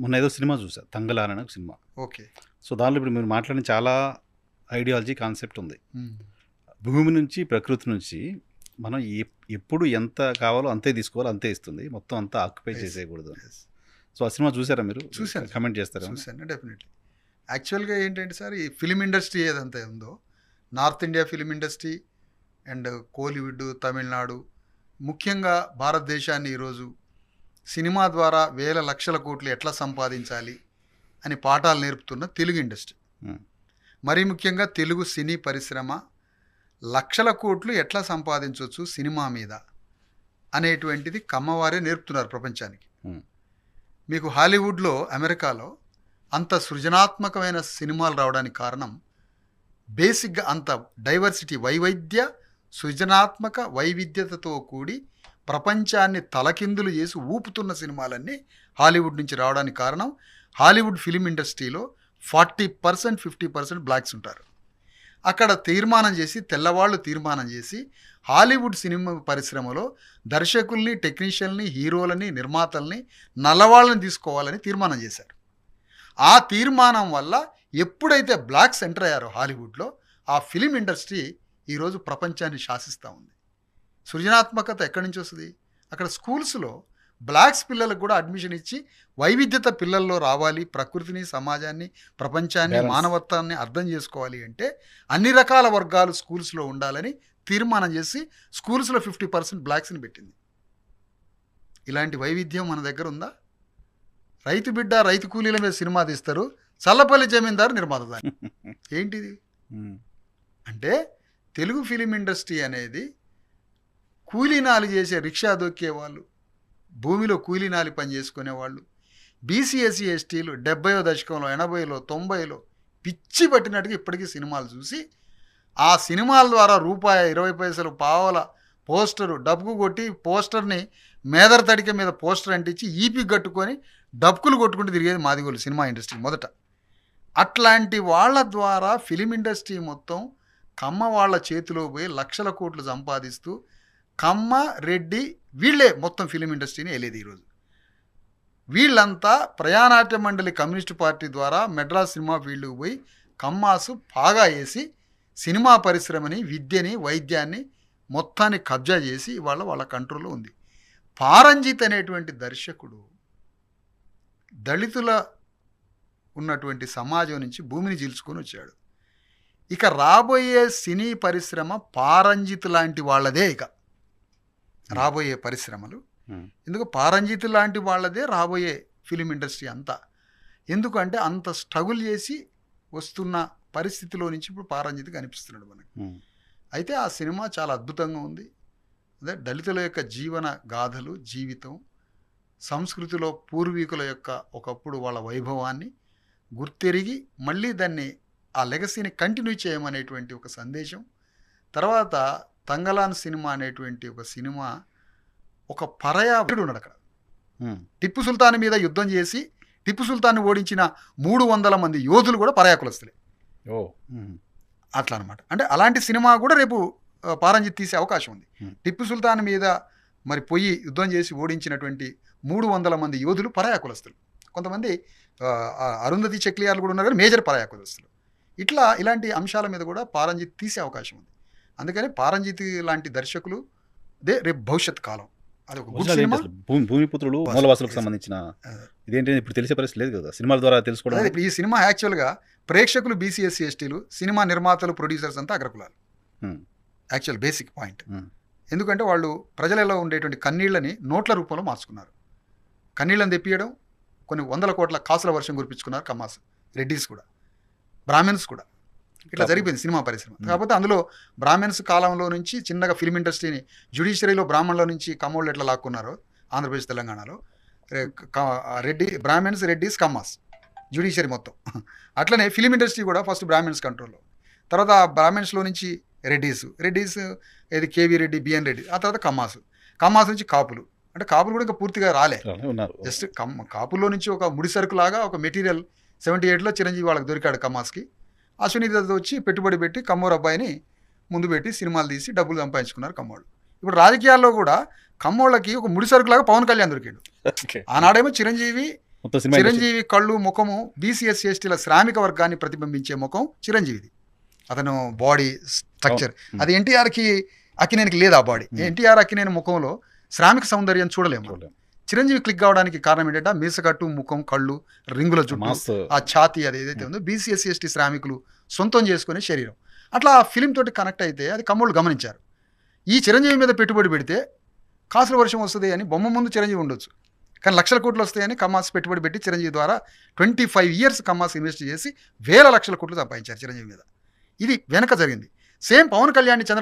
మొన్న ఏదో సినిమా చూసా ఒక సినిమా. ఓకే. సో దానిలో ఇప్పుడు మీరు మాట్లాడిన చాలా ఐడియాలజీ కాన్సెప్ట్ ఉంది. భూమి నుంచి ప్రకృతి నుంచి మనం ఎప్- ఎప్పుడు ఎంత కావాలో అంతే తీసుకోవాలో అంతే ఇస్తుంది. మొత్తం అంతా ఆక్యుపై. చేసేయకూడదు సో ఆ సినిమా చూసారా మీరు? చూశాను. కమెంట్ చేస్తారా చూశాను డెఫినెట్లీ యాక్చువల్గా ఏంటంటే సార్ ఈ ఫిలిం ఇండస్ట్రీ ఏదంతా ఉందో north India film industry and Kollywood Tamil Nadu ముఖ్యంగా భారతదేశాన్ని ఈరోజు సినిమా ద్వారా వేల లక్షల కోట్లు ఎట్లా సంపాదించాలి అని పాఠాలు నేర్పుతున్న తెలుగు ఇండస్ట్రీ. మరీ ముఖ్యంగా తెలుగు సినీ పరిశ్రమ లక్షల కోట్లు ఎట్లా సంపాదించవచ్చు సినిమా మీద అనేటువంటిది కమ్మవారే నేర్పుతున్నారు ప్రపంచానికి. మీకు హాలీవుడ్లో అమెరికాలో అంత సృజనాత్మకమైన సినిమాలు రావడానికి కారణం బేసిక్గా అంత డైవర్సిటీ వైవిధ్య సృజనాత్మక వైవిధ్యతతో కూడి ప్రపంచాన్ని తలకిందులు చేసి ఊపుతున్న సినిమాలన్నీ హాలీవుడ్ నుంచి రావడానికి కారణం హాలీవుడ్ ఫిలిం ఇండస్ట్రీలో forty percent fifty percent blacks ఉంటారు. అక్కడ తీర్మానం చేసి తెల్లవాళ్ళు తీర్మానం చేసి హాలీవుడ్ సినిమా పరిశ్రమలో దర్శకుల్ని టెక్నీషియన్ని హీరోలని నిర్మాతల్ని నల్లవాళ్ళని తీసుకోవాలని తీర్మానం చేశారు. ఆ తీర్మానం వల్ల ఎప్పుడైతే బ్లాక్స్ ఎంటర్ అయ్యారో హాలీవుడ్లో ఆ ఫిలిం ఇండస్ట్రీ ఈరోజు ప్రపంచాన్ని శాసిస్తూ ఉంది. సృజనాత్మకత ఎక్కడి నుంచి వస్తుంది? అక్కడ స్కూల్స్లో బ్లాక్స్ పిల్లలకు కూడా అడ్మిషన్ ఇచ్చి వైవిధ్యత పిల్లల్లో రావాలి ప్రకృతిని సమాజాన్ని ప్రపంచాన్ని. మానవత్వాన్ని అర్థం చేసుకోవాలి అంటే అన్ని రకాల వర్గాలు స్కూల్స్లో ఉండాలని తీర్మానం చేసి స్కూల్స్లో ఫిఫ్టీ పర్సెంట్ బ్లాక్స్ని పెట్టింది. ఇలాంటి వైవిధ్యం మన దగ్గర ఉందా? రైతు బిడ్డ రైతు కూలీల మీద సినిమా తీస్తారు చల్లపల్లి జమీందారు నిర్మాత ఏంటిది. అంటే తెలుగు ఫిలిం ఇండస్ట్రీ అనేది కూలీనాలు చేసే రిక్షా దొక్కేవాళ్ళు భూమిలో కూలీనాలి పని చేసుకునే వాళ్ళు బీసీఎస్సీ ఎస్టీలు డెబ్బయో దశకంలో ఎనభైలో తొంభైలో పిచ్చి పట్టినట్టుగా ఇప్పటికీ సినిమాలు చూసి ఆ సినిమాల ద్వారా రూపాయి ఇరవై పైసలు పావల పోస్టరు డబ్బుకు కొట్టి పోస్టర్ని మేదర తడిక మీద పోస్టర్ అంటించి ఈపి కట్టుకొని డబ్బులు కొట్టుకుంటూ తిరిగేది మాదిగోలు సినిమా ఇండస్ట్రీ మొదట. అట్లాంటి వాళ్ళ ద్వారా ఫిలిం ఇండస్ట్రీ మొత్తం కమ్మ వాళ్ళ చేతిలో పోయి లక్షల కోట్లు సంపాదిస్తూ కమ్మ రెడ్డి వీళ్ళే మొత్తం ఫిలిం ఇండస్ట్రీని వెళ్ళేది ఈరోజు. వీళ్ళంతా ప్రయాణాట్య మండలి కమ్యూనిస్ట్ పార్టీ ద్వారా మెడ్రాస్ సినిమా ఫీల్డ్కి పోయి కమ్మాసు బాగా వేసి సినిమా పరిశ్రమని విద్యని వైద్యాన్ని మొత్తాన్ని కబ్జా చేసి వాళ్ళ వాళ్ళ కంట్రోల్లో ఉంది. పారంజిత్ అనేటువంటి దర్శకుడు దళితుల ఉన్నటువంటి సమాజం నుంచి భూమిని చీల్చుకొని వచ్చాడు. ఇక రాబోయే సినీ పరిశ్రమ పారంజిత్ లాంటి వాళ్ళదే ఇక. రాబోయే పరిశ్రమలు. ఉమ్. ఎందుకు పారంజిత్ లాంటి వాళ్ళదే రాబోయే ఫిలిం ఇండస్ట్రీ అంతా. ఎందుకంటే అంత స్ట్రగుల్ చేసి వస్తున్న పరిస్థితిలో నుంచి ఇప్పుడు పారంజిత్ కనిపిస్తున్నాడు మనకి. ఉమ్. అయితే ఆ సినిమా చాలా అద్భుతంగా ఉంది. అదే దళితుల యొక్క జీవన గాథలు జీవితం సంస్కృతిలో పూర్వీకుల యొక్క ఒకప్పుడు వాళ్ళ వైభవాన్ని గుర్తెరిగి మళ్ళీ దాన్ని ఆ లెగసీని కంటిన్యూ చేయమనేటువంటి ఒక సందేశం. తర్వాత తంగలాన్ సినిమా అనేటువంటి ఒక సినిమా ఒక పరయాడు ఉన్నాడు అక్కడ. టిప్పు సుల్తాన్ మీద యుద్ధం చేసి టిప్పు సుల్తాన్ ఓడించిన మూడు వందల మంది యోధులు కూడా పరయాకులస్తులే ఓ. అట్లా అనమాట అంటే అలాంటి సినిమా కూడా రేపు పారంజిత్ తీసే అవకాశం ఉంది. టిప్పు సుల్తాన్ మీద మరి పొయ్యి యుద్ధం చేసి ఓడించినటువంటి మూడు వందల మంది యోధులు పరాయకులస్తులు కొంతమంది అరుంధతి చక్లియార్లు కూడా ఉన్నారు కానీ మేజర్ పరాయకులస్తులు ఇట్లా ఇలాంటి అంశాల మీద కూడా పారంజిత్ తీసే అవకాశం ఉంది. అందుకని పారంజిత్ లాంటి దర్శకులు దే రేపు భవిష్యత్ కాలం అది ఒక గుడ్ సినిమా? భూమి భూమిపుత్రులు వాసు- మూలవాసులకు. సంబంధించిన. ఇదేంటి ఇప్పుడు తెలిసే పరిస్థితి లేదు కదా సినిమాల ద్వారా తెలుసుకోవడం అదే ఇప్పుడు ఈ సినిమా యాక్చువల్గా ప్రేక్షకులు బీసీఎస్సీ ఎస్టీలు సినిమా నిర్మాతలు ప్రొడ్యూసర్స్ అంతా అగ్రకులాలు. Actual basic point. ఎందుకంటే వాళ్ళు ప్రజలలో ఉండేటువంటి కన్నీళ్ళని నోట్ల రూపంలో మార్చుకున్నారు కన్నీళ్ళని తెప్పియడం కొన్ని వందల కోట్ల కాసుల వర్షం కురిపించుకున్నారు కమ్మాస్ రెడ్డిస్ కూడా బ్రాహ్మిన్స్ కూడా ఇట్లా. జరిగిపోయింది సినిమా పరిశ్రమ. కాకపోతే అందులో బ్రాహ్మిన్స్ కాలంలో నుంచి చిన్నగా ఫిల్మ్ ఇండస్ట్రీని జ్యుడిషియరీలో బ్రాహ్మణుల నుంచి కమ్మోళ్ళు ఎట్లా లాక్కున్నారో ఆంధ్రప్రదేశ్ తెలంగాణలో రెడ్డి బ్రాహ్మిన్స్ రెడ్డిస్ కమ్మాస్ జ్యుడిషియరీ మొత్తం. అట్లనే ఫిలిం ఇండస్ట్రీ కూడా ఫస్ట్ బ్రాహ్మిన్స్ కంట్రోల్లో తర్వాత ఆ బ్రాహ్మిన్స్లో నుంచి రెడ్డీస్ రెడ్డీస్ ఏది కేవీ రెడ్డి బిఎన్ రెడ్డి ఆ తర్వాత కమ్మాస్. కమ్మాస్ నుంచి కాపులు. అంటే కాపులు కూడా ఇంకా పూర్తిగా రాలే. జస్ట్ కమ్ కాపుల్లో నుంచి ఒక ముడిసరుకు లాగా ఒక మెటీరియల్ సెవెంటీ ఎయిట్లో చిరంజీవి వాళ్ళకి దొరికాడు కమ్మాస్కి. దత్ వచ్చి పెట్టుబడి పెట్టి కమ్మూరు అబ్బాయిని ముందు పెట్టి సినిమాలు తీసి డబ్బులు సంపాదించుకున్నారు కమ్మోళ్ళు ఇప్పుడు రాజకీయాల్లో కూడా కమ్మోళ్ళకి ఒక ముడిసరుకులాగా పవన్ కళ్యాణ్ దొరికాడు ఆనాడేమో చిరంజీవి. చిరంజీవి కళ్ళు ముఖము బీసీఎస్ ఎస్టీల శ్రామిక వర్గాన్ని ప్రతిబింబించే ముఖం చిరంజీవిది అతను బాడీ స్ట్రక్చర్. అది ఎన్టీఆర్కి అక్కినేనికి లేదు ఆ బాడీ. ఎన్టీఆర్ అక్కినేని ముఖంలో శ్రామిక సౌందర్యం చూడలేము చూడలేం. చిరంజీవి క్లిక్ కావడానికి కారణం ఏంటంటే మీసకట్టు ముఖం కళ్ళు రింగుల చుట్టూ మాస్ ఆ ఛాతీ అది ఏదైతే ఉందో బీసీఎస్సీ ఎస్టీ శ్రామికులు సొంతం చేసుకునే శరీరం. అట్లా ఆ ఫిలిం తోటి కనెక్ట్ అయితే అది కమ్మోళ్ళు గమనించారు. ఈ చిరంజీవి మీద పెట్టుబడి పెడితే కాసుల వర్షం వస్తుంది అని బొమ్మ ముందు చిరంజీవి ఉండొచ్చు. కానీ లక్షల కోట్లు వస్తాయని కమ్మాస్ పెట్టుబడి పెట్టి చిరంజీవి ద్వారా twenty five years Kammas invest చేసి వేల లక్షల కోట్లు సంపాదించారు చిరంజీవి మీద. ఇది వెనక జరిగింది. సేమ్ పవన్ కళ్యాణ్ చంద్రబాబు